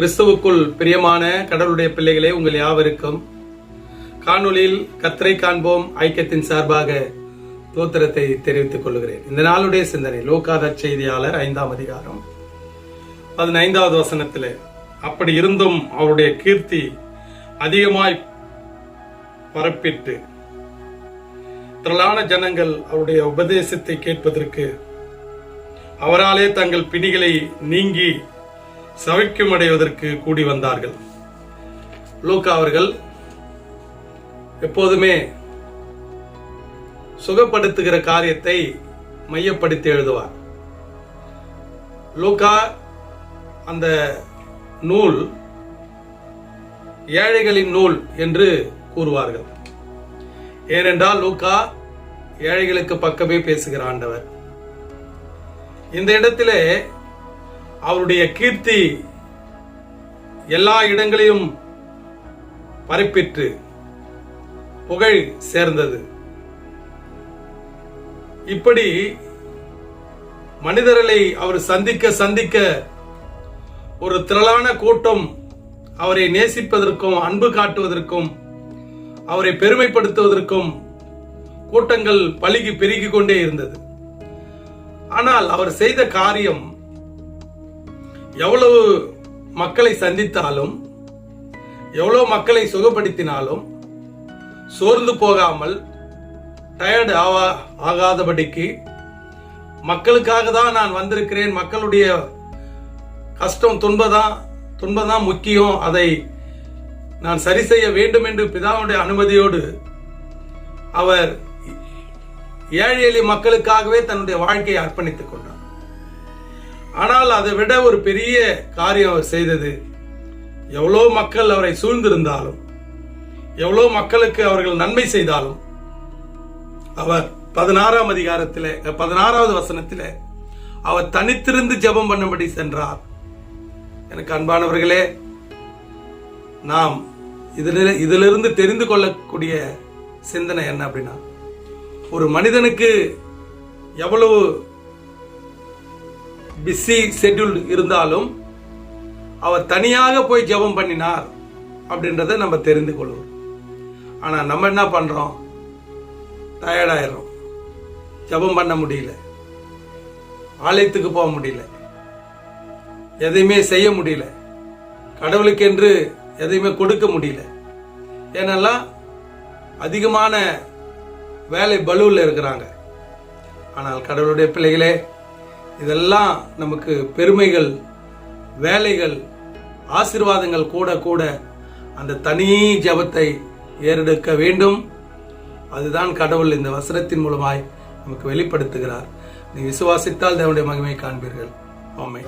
கிறிஸ்துவுக்குள் பிரியமான கடவுளுடைய பிள்ளைகளே உங்கள் யாவருக்கும் காணொலியில் கத்தரை காண்போம் ஐக்கியத்தின் சார்பாக தோத்திரத்தை தெரிவித்துக் கொள்கிறேன். இந்த நாளுடைய சிந்தனை லோகாத செய்தியாளர் ஐந்தாம் அதிகாரம் பதினைந்தாவது வசனத்தில் அப்படி இருந்தும் அவருடைய கீர்த்தி அதிகமாய் பரப்பிட்டு திரளான ஜனங்கள் அவருடைய உபதேசத்தை கேட்பதற்கு அவராலே தங்கள் பிணிகளை நீங்கி சவிக்குமடைவதற்கு கூடி வந்தார்கள். லூக்கா அவர்கள் எப்போதுமே சுகப்படுத்துகிற காரியத்தை மையப்படுத்தி எழுதுவார். லூக்கா அந்த நூல் ஏழைகளின் நூல் என்று கூறுவார்கள். ஏனென்றால் லூக்கா ஏழைகளுக்கு பக்கமே பேசுகிற ஆண்டவர். இந்த இடத்திலே அவருடைய கீர்த்தி எல்லா இடங்களிலும் பரப்பிற்று. புகழ் சேர்ந்தது. இப்படி மனிதர்களை அவர் சந்திக்க சந்திக்க ஒரு திரளான கூட்டம் அவரை நேசிப்பதற்கும் அன்பு காட்டுவதற்கும் அவரை பெருமைப்படுத்துவதற்கும் கூட்டங்கள் பழுகி பெருகி கொண்டே இருந்தது. ஆனால் அவர் செய்த காரியம் எவ்வளவு மக்களை சந்தித்தாலும் எவ்வளவு மக்களை சுகப்படுத்தினாலும் சோர்ந்து போகாமல் டயர்டு ஆவா ஆகாதபடிக்கு மக்களுக்காக தான் நான் வந்திருக்கிறேன். மக்களுடைய கஷ்டம் துன்பதான் துன்பதான் முக்கியம். அதை நான் சரி செய்ய வேண்டும் என்று பிதாவுடைய அனுமதியோடு அவர் ஏழை எளிய மக்களுக்காகவே தன்னுடைய வாழ்க்கையை அர்ப்பணித்துக் கொண்டார். ஆனால் அதை விட ஒரு பெரிய காரியம் அவர் செய்தது. எவ்வளோ மக்கள் அவரை சூழ்ந்திருந்தாலும் எவ்வளோ மக்களுக்கு அவர்கள் நன்மை செய்தாலும் அவர் பதினாறாம் அதிகாரத்தில் பதினாறாவது வசனத்தில் அவர் தனித்திருந்து ஜெபம் பண்ணும்படி சென்றார். எனக்கு அன்பானவர்களே நாம் இதில் இதிலிருந்து தெரிந்து கொள்ளக்கூடிய சிந்தனை என்ன அப்படின்னா ஒரு மனிதனுக்கு எவ்வளவு பிஸி ஷெட்யூல் இருந்தாலும் அவர் தனியாக போய் ஜெபம் பண்ணினார் அப்படின்றத நம்ம தெரிந்து கொள்வோம். ஆனால் நம்ம என்ன பண்ணுறோம் டயர்டாயிடுறோம் ஜெபம் பண்ண முடியல. ஆலயத்துக்கு போக முடியல. எதையுமே செய்ய முடியல. கடவுளுக்கென்று எதையுமே கொடுக்க முடியல. ஏனெல்லாம் அதிகமான வேலை பலுவில் இருக்கிறாங்க. ஆனால் கடவுளுடைய பிள்ளைகளே இதெல்லாம் நமக்கு பெருமைகள் வேலைகள் ஆசிர்வாதங்கள் கூட கூட அந்த தனி ஜபத்தை ஏறெடுக்க வேண்டும். அதுதான் கடவுள் இந்த வசனத்தின் மூலமாய் நமக்கு வெளிப்படுத்துகிறார். நீ விசுவாசித்தால் தேவனுடைய மகிமை காண்பீர்கள். ஆமை